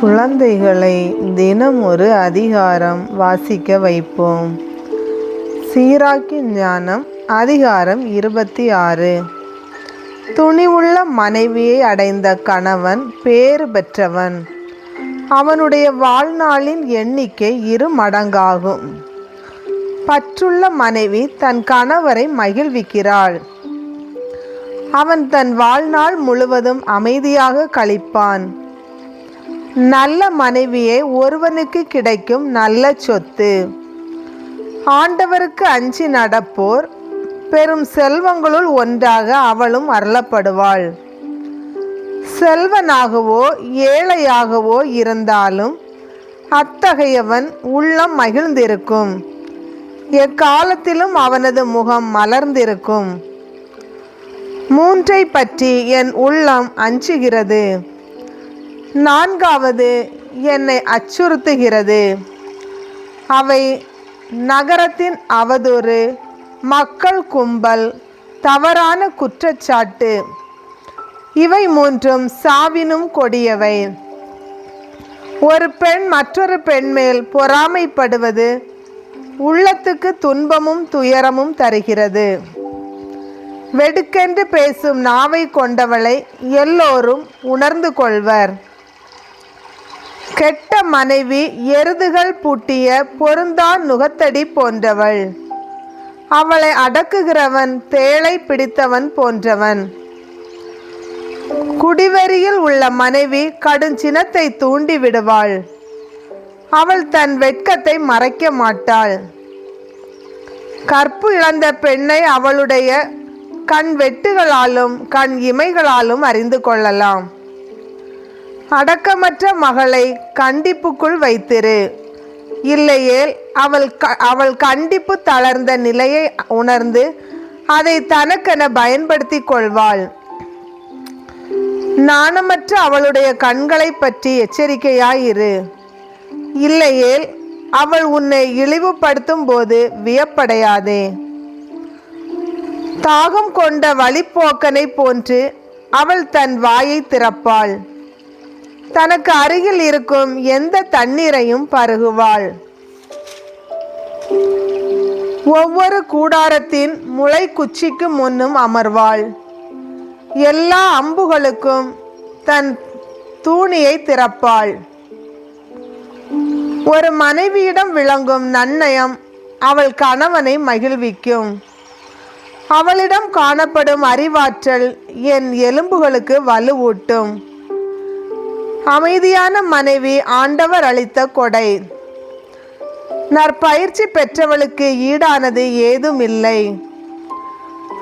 குழந்தைகளை தினம் ஒரு அதிகாரம் வாசிக்க வைப்போம். சீராக்கி ஞானம் அதிகாரம் இருபத்தி ஆறு. துணிவுள்ள மனைவியை அடைந்த கணவன் பேறு பெற்றவன். அவனுடைய வாழ்நாளின் எண்ணிக்கை இரு மடங்காகும். பற்றுள்ள மனைவி தன் கணவரை மகிழ்விக்கிறாள். அவன் தன் வாழ்நாள் முழுவதும் அமைதியாக கழிப்பான் நல்ல மனைவியே ஒருவனுக்கு கிடைக்கும் நல்ல சொத்து. ஆண்டவருக்கு அஞ்சி நடப்போர் பெரும் செல்வங்களுள் ஒன்றாக அவளும் அருளப்படுவாள். செல்வனாகவோ ஏழையாகவோ இருந்தாலும் அத்தகையவன் உள்ளம் மகிழ்ந்திருக்கும். எக்காலத்திலும் அவனது முகம் மலர்ந்திருக்கும். மூன்றை பற்றி என் உள்ளம் அஞ்சுகிறது. நான்காவது என்னை அச்சுறுத்துகிறது. அவை நகரத்தின் அவதூறு மக்கள் கும்பல் தவறான குற்றச்சாட்டு. இவை மூன்றும் சாவினும் கொடியவை. ஒரு பெண் மற்றொரு பெண் மேல் பொறாமைப்படுவது உள்ளத்துக்கு துன்பமும் துயரமும் தருகிறது. வெடுக்கென்று பேசும் நாவை கொண்டவளை எல்லோரும் உணர்ந்து கொள்வர். கெட்ட மனைவி எருதுகள் பூட்டிய பொருந்தான் நுகத்தடி போன்றவள். அவளை அடக்குகிறவன் தேளை பிடித்தவன் போன்றவன். குடிவெறியில் உள்ள மனைவி கடுஞ்சினத்தை தூண்டி விடுவாள். அவள் தன் வெட்கத்தை மறைக்க மாட்டாள். கற்பு இழந்த பெண்ணை அவளுடைய கண் வெட்டுகளாலும் கண் இமைகளாலும் அறிந்து கொள்ளலாம். அடக்கமற்ற மகளை கண்டிப்புக்குள் வைத்திரு. இல்லையேல் அவள் க அவள் கண்டிப்பு தளர்ந்த நிலையை உணர்ந்து அதை தனக்கென பயன்படுத்தி கொள்வாள். நாணமற்ற அவளுடைய கண்களை பற்றி எச்சரிக்கையாயிரு. இல்லையேல் அவள் உன்னை இழிவுபடுத்தும் போது வியப்படையாதே. தாகம் கொண்ட வழிப்போக்கனை போன்று அவள் தன் வாயை திறப்பாள். தனக்கு அருகில் இருக்கும் எந்த தண்ணீரையும் பருகுவாள். ஒவ்வொரு கூடாரத்தின் முளை குச்சிக்கு முன்னும் அமர்வாள். எல்லா அம்புகளுக்கும் தன் தூணியை திறப்பாள். ஒரு மனைவியிடம் விளங்கும் நன்னயம் அவள் கணவனை மகிழ்விக்கும். அவளிடம் காணப்படும் அறிவாற்றல் என் எலும்புகளுக்கு வலுவூட்டும். அமைதியான மனைவி ஆண்டவர் அளித்த கொடை. நற்பயிற்சி பெற்றவளுக்கு ஈடானது ஏதும் இல்லை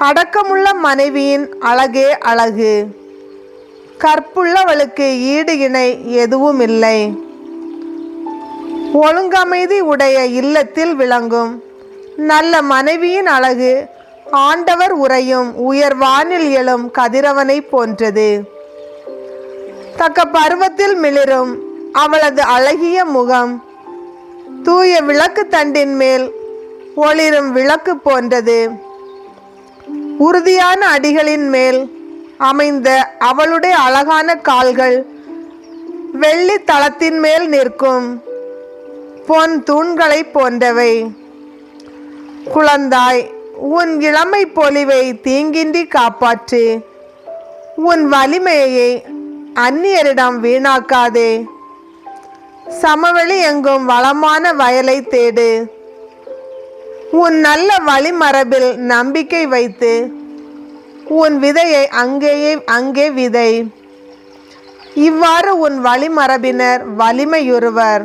அடக்கமுள்ள மனைவியின் அழகே அழகு. கற்புள்ளவளுக்கு ஈடு இணை எதுவும் இல்லை ஒழுங்கமைதி உடைய இல்லத்தில் விளங்கும். நல்ல மனைவியின் அழகு ஆண்டவர் உரையும் உயர் வானில் எழும் கதிரவனை போன்றது. தக்க பருவத்தில் மிளிரும் அவளது அழகிய முகம். தூய விளக்கு தண்டின் மேல் ஒளிரும் விளக்கு போன்றது. உறுதியான அடிகளின் மேல் அமைந்த அவளுடைய அழகான கால்கள் வெள்ளி தளத்தின் மேல் நிற்கும் பொன் தூண்களை போன்றவை. குழந்தாய் உன் இளமை பொலிவை தீங்கின்றி காப்பாற்று. உன் வலிமையை அந்நியரிடம் வீணாக்காதே. சமவெளி எங்கும் வளமான வயலை தேடு. உன் நல்ல வழிமரபில் நம்பிக்கை வைத்து உன் விதையை அங்கேயே அங்கே விதை. இவ்வாறு உன் வழிமரபினர் வலிமையுறுவர்.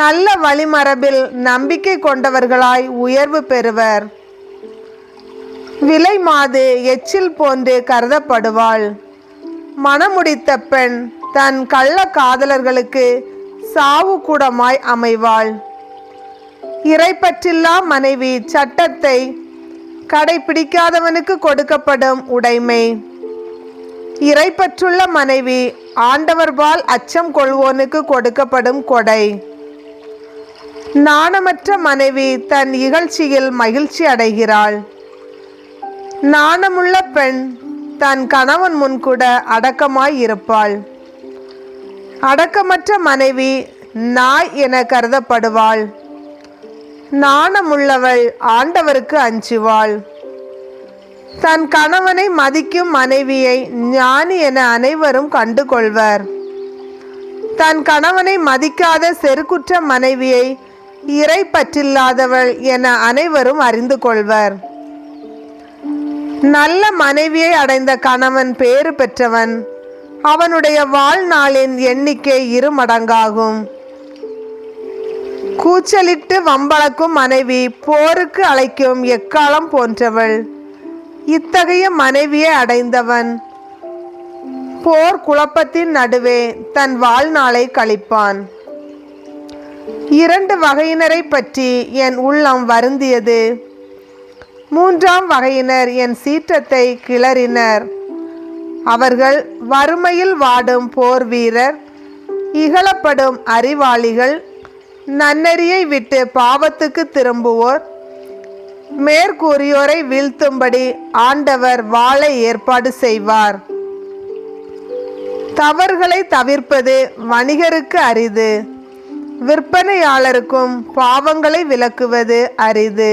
நல்ல வழிமரபில் நம்பிக்கை கொண்டவர்களாய் உயர்வு பெறுவர். விலை மாது எச்சில் போன்று கருதப்படுவாள். மணமுடித்த பெண் தன் கள்ள காதலர்களுக்கு சாவு கூடமாய் அமைவாள். இறைப்பற்றில்லா மனைவி சட்டத்தை கடைபிடிக்காதவனுக்கு கொடுக்கப்படும் உடைமை. இறைப்பற்றுள்ள மனைவி ஆண்டவர்பால் அச்சம் கொள்வோனுக்கு கொடுக்கப்படும் கொடை. நாணமற்ற மனைவி தன் இகழ்ச்சியில் மகிழ்ச்சி அடைகிறாள். நாணமுள்ள பெண் தன் கணவன் முன் கூட அடக்கமாய் இருப்பாள். அடக்கமற்ற மனைவி நாய் என கருதப்படுவாள். நாணமுள்ளவள் ஆண்டவருக்கு அஞ்சுவாள். தன் கணவனை மதிக்கும் மனைவியை ஞானி என அனைவரும் கண்டு கொள்வர் தன் கணவனை மதிக்காத செருக்குற்ற மனைவியை இறை பற்றில்லாதவள் என அனைவரும் அறிந்து கொள்வர் நல்ல மனைவியை அடைந்த கணவன் பேறு பெற்றவன். அவனுடைய வாழ்நாளின் எண்ணிக்கை இரு மடங்காகும். கூச்சலிட்டு வம்பளக்கும் மனைவி போருக்கு அழைக்கும் எக்காலம் போன்றவள். இத்தகைய மனைவியை அடைந்தவன். போர் குழப்பத்தின் நடுவே தன் வாழ்நாளை கழிப்பான். இரண்டு வகையினரை பற்றி என் உள்ளம் வருந்தியது. மூன்றாம் வகையினர் என் சீற்றத்தை கிளறினர். அவர்கள் வறுமையில் வாடும் போர் வீரர் இகழப்படும் அறிவாளிகள் நன்னெறியை விட்டு பாவத்துக்கு திரும்புவோர் மேற்கூறியோரை வீழ்த்தும்படி ஆண்டவர் வாழ ஏற்பாடு செய்வார். தவறுகளை தவிர்ப்பது வணிகருக்கு அரிது விற்பனையாளருக்கும் பாவங்களை விளக்குவது அரிது.